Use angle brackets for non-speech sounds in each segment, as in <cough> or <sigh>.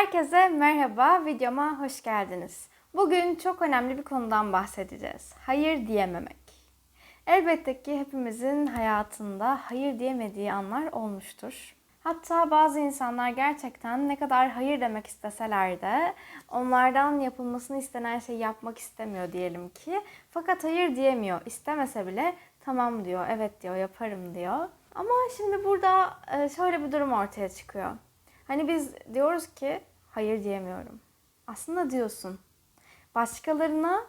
Herkese merhaba, videoma hoş geldiniz. Bugün çok önemli bir konudan bahsedeceğiz. Hayır diyememek. Elbette ki hepimizin hayatında hayır diyemediği anlar olmuştur. Hatta bazı insanlar gerçekten ne kadar hayır demek isteseler de onlardan yapılmasını istenen şeyi yapmak istemiyor diyelim ki. Fakat hayır diyemiyor. İstemese bile tamam diyor, evet diyor, yaparım diyor. Ama şimdi burada e, şöyle bir durum ortaya çıkıyor. Hani biz diyoruz ki hayır diyemiyorum. Aslında diyorsun. Başkalarına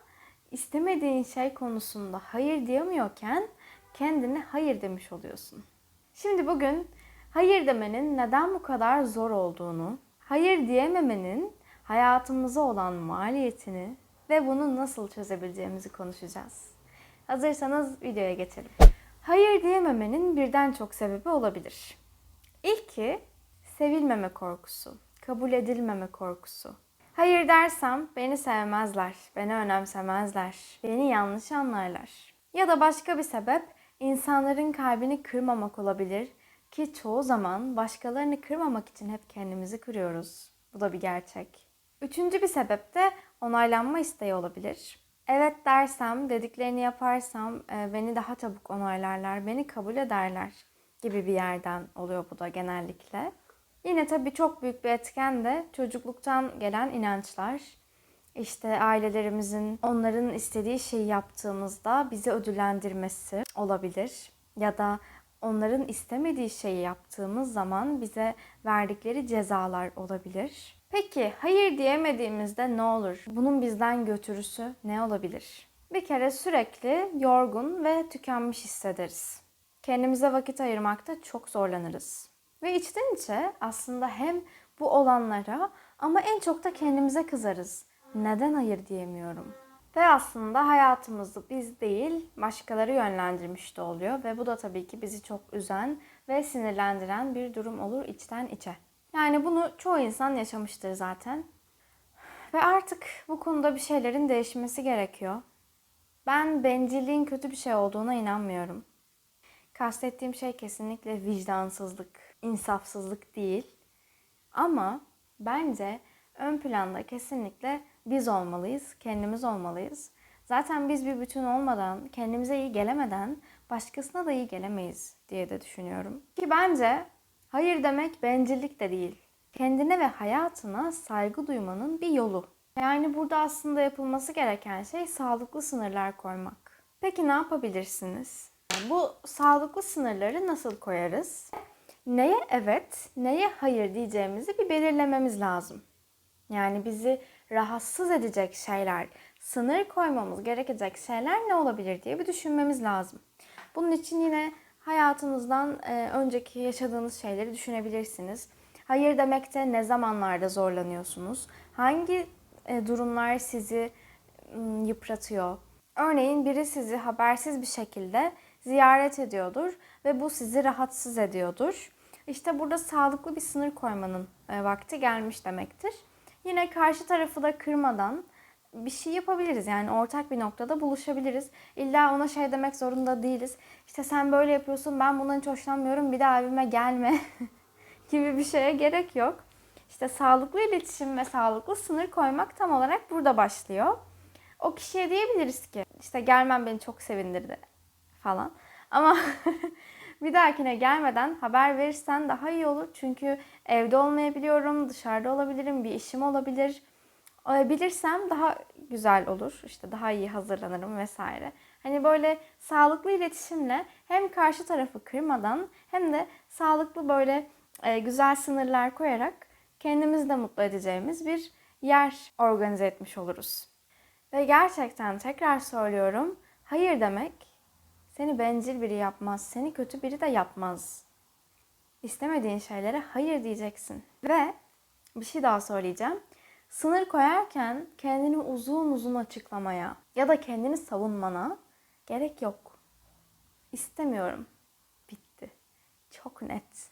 istemediğin şey konusunda hayır diyemiyorken kendine hayır demiş oluyorsun. Şimdi bugün hayır demenin neden bu kadar zor olduğunu, hayır diyememenin hayatımıza olan maliyetini ve bunu nasıl çözebileceğimizi konuşacağız. Hazırsanız videoya geçelim. Hayır diyememenin birden çok sebebi olabilir. İlki sevilmeme korkusu, kabul edilmeme korkusu. Hayır dersem beni sevmezler, beni önemsemezler, beni yanlış anlarlar. Ya da başka bir sebep insanların kalbini kırmamak olabilir ki çoğu zaman başkalarını kırmamak için hep kendimizi kırıyoruz. Bu da bir gerçek. Üçüncü bir sebep de onaylanma isteği olabilir. Evet dersem, dediklerini yaparsam e, beni daha çabuk onaylarlar, beni kabul ederler gibi bir yerden oluyor bu da genellikle. Yine tabii çok büyük bir etken de çocukluktan gelen inançlar. İşte ailelerimizin onların istediği şeyi yaptığımızda bizi ödüllendirmesi olabilir. Ya da onların istemediği şeyi yaptığımız zaman bize verdikleri cezalar olabilir. Peki hayır diyemediğimizde ne olur? Bunun bizden götürüsü ne olabilir? Bir kere sürekli yorgun ve tükenmiş hissederiz. Kendimize vakit ayırmakta çok zorlanırız. Ve içten içe aslında hem bu olanlara ama en çok da kendimize kızarız. Neden hayır diyemiyorum? Ve aslında hayatımızı biz değil başkaları yönlendirmiş de oluyor ve bu da tabii ki bizi çok üzen ve sinirlendiren bir durum olur içten içe. Yani bunu çoğu insan yaşamıştır zaten. Ve artık bu konuda bir şeylerin değişmesi gerekiyor. Ben bencilliğin kötü bir şey olduğuna inanmıyorum. Kastettiğim şey kesinlikle vicdansızlık, insafsızlık değil. Ama bence ön planda kesinlikle biz olmalıyız, kendimiz olmalıyız. Zaten biz bir bütün olmadan, kendimize iyi gelemeden başkasına da iyi gelemeyiz diye de düşünüyorum. Ki bence hayır demek bencillik de değil. Kendine ve hayatına saygı duymanın bir yolu. Yani burada aslında yapılması gereken şey sağlıklı sınırlar koymak. Peki ne yapabilirsiniz? Bu sağlıklı sınırları nasıl koyarız? Neye evet, neye hayır diyeceğimizi bir belirlememiz lazım. Yani bizi rahatsız edecek şeyler, sınır koymamız gerekecek şeyler ne olabilir diye bir düşünmemiz lazım. Bunun için yine hayatınızdan e, önceki yaşadığınız şeyleri düşünebilirsiniz. Hayır demekte ne zamanlarda zorlanıyorsunuz? Hangi e, durumlar sizi yıpratıyor? Örneğin biri sizi habersiz bir şekilde ziyaret ediyordur ve bu sizi rahatsız ediyordur. İşte burada sağlıklı bir sınır koymanın e, vakti gelmiş demektir. Yine karşı tarafı da kırmadan bir şey yapabiliriz. Yani ortak bir noktada buluşabiliriz. İlla ona şey demek zorunda değiliz. İşte sen böyle yapıyorsun ben bundan hiç hoşlanmıyorum bir daha evime gelme <laughs> gibi bir şeye gerek yok. İşte sağlıklı iletişim ve sağlıklı sınır koymak tam olarak burada başlıyor. O kişiye diyebiliriz ki işte gelmem beni çok sevindirdi falan. Ama <laughs> bir dahakine gelmeden haber verirsen daha iyi olur. Çünkü evde olmayabiliyorum, dışarıda olabilirim, bir işim olabilir. Bilirsem daha güzel olur. İşte daha iyi hazırlanırım vesaire. Hani böyle sağlıklı iletişimle hem karşı tarafı kırmadan hem de sağlıklı böyle e, güzel sınırlar koyarak kendimizi de mutlu edeceğimiz bir yer organize etmiş oluruz. Ve gerçekten tekrar söylüyorum. Hayır demek seni bencil biri yapmaz, seni kötü biri de yapmaz. İstemediğin şeylere hayır diyeceksin. Ve bir şey daha söyleyeceğim. Sınır koyarken kendini uzun uzun açıklamaya ya da kendini savunmana gerek yok. İstemiyorum. Bitti. Çok net.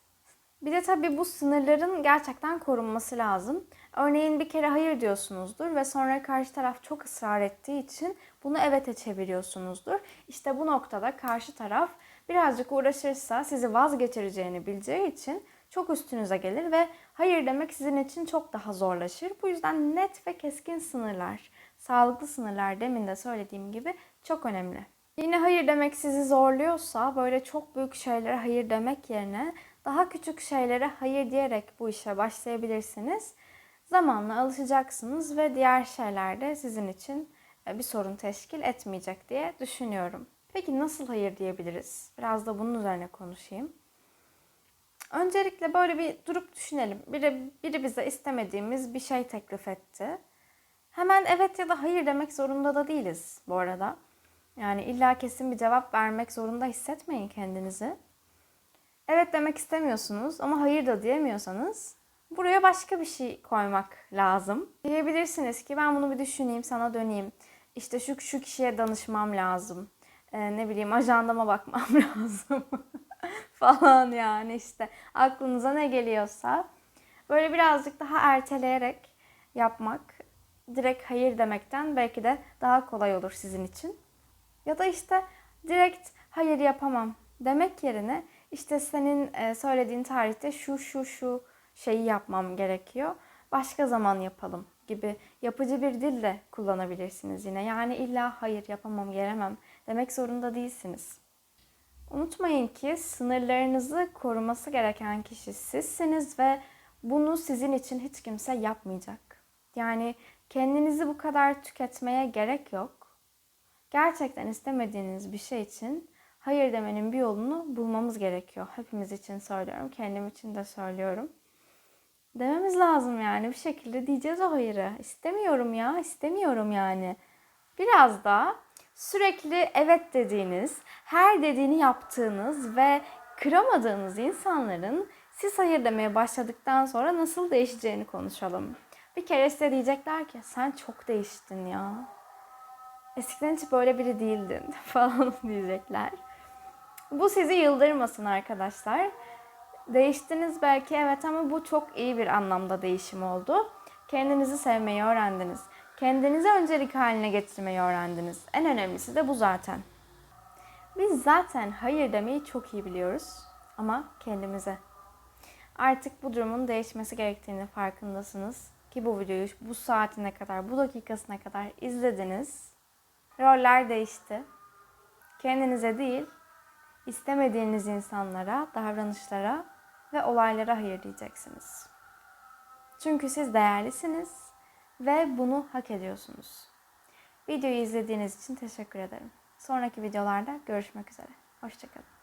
Bir de tabii bu sınırların gerçekten korunması lazım. Örneğin bir kere hayır diyorsunuzdur ve sonra karşı taraf çok ısrar ettiği için bunu evete çeviriyorsunuzdur. İşte bu noktada karşı taraf birazcık uğraşırsa sizi vazgeçireceğini bileceği için çok üstünüze gelir ve hayır demek sizin için çok daha zorlaşır. Bu yüzden net ve keskin sınırlar, sağlıklı sınırlar demin de söylediğim gibi çok önemli. Yine hayır demek sizi zorluyorsa böyle çok büyük şeylere hayır demek yerine daha küçük şeylere hayır diyerek bu işe başlayabilirsiniz. Zamanla alışacaksınız ve diğer şeyler de sizin için e, bir sorun teşkil etmeyecek diye düşünüyorum. Peki nasıl hayır diyebiliriz? Biraz da bunun üzerine konuşayım. Öncelikle böyle bir durup düşünelim. Biri, biri bize istemediğimiz bir şey teklif etti. Hemen evet ya da hayır demek zorunda da değiliz bu arada. Yani illa kesin bir cevap vermek zorunda hissetmeyin kendinizi. Evet demek istemiyorsunuz ama hayır da diyemiyorsanız buraya başka bir şey koymak lazım. Diyebilirsiniz ki ben bunu bir düşüneyim sana döneyim. İşte şu şu kişiye danışmam lazım. Ee, ne bileyim ajandama bakmam <laughs> lazım. <laughs> falan yani işte aklınıza ne geliyorsa böyle birazcık daha erteleyerek yapmak direkt hayır demekten belki de daha kolay olur sizin için. Ya da işte direkt hayır yapamam demek yerine işte senin e, söylediğin tarihte şu şu şu şeyi yapmam gerekiyor. Başka zaman yapalım gibi yapıcı bir dil de kullanabilirsiniz yine. Yani illa hayır yapamam, gelemem demek zorunda değilsiniz. Unutmayın ki sınırlarınızı koruması gereken kişi sizsiniz ve bunu sizin için hiç kimse yapmayacak. Yani kendinizi bu kadar tüketmeye gerek yok. Gerçekten istemediğiniz bir şey için hayır demenin bir yolunu bulmamız gerekiyor. Hepimiz için söylüyorum, kendim için de söylüyorum. Dememiz lazım yani bir şekilde diyeceğiz o hayırı. İstemiyorum ya, istemiyorum yani. Biraz da sürekli evet dediğiniz, her dediğini yaptığınız ve kıramadığınız insanların siz hayır demeye başladıktan sonra nasıl değişeceğini konuşalım. Bir kere size diyecekler ki sen çok değiştin ya. Eskiden hiç böyle biri değildin <laughs> falan diyecekler. Bu sizi yıldırmasın arkadaşlar. Değiştiniz belki evet ama bu çok iyi bir anlamda değişim oldu. Kendinizi sevmeyi öğrendiniz. Kendinizi öncelik haline getirmeyi öğrendiniz. En önemlisi de bu zaten. Biz zaten hayır demeyi çok iyi biliyoruz ama kendimize. Artık bu durumun değişmesi gerektiğini farkındasınız ki bu videoyu bu saatine kadar, bu dakikasına kadar izlediniz. Roller değişti. Kendinize değil, istemediğiniz insanlara, davranışlara ve olaylara hayır diyeceksiniz. Çünkü siz değerlisiniz ve bunu hak ediyorsunuz. Videoyu izlediğiniz için teşekkür ederim. Sonraki videolarda görüşmek üzere. Hoşçakalın.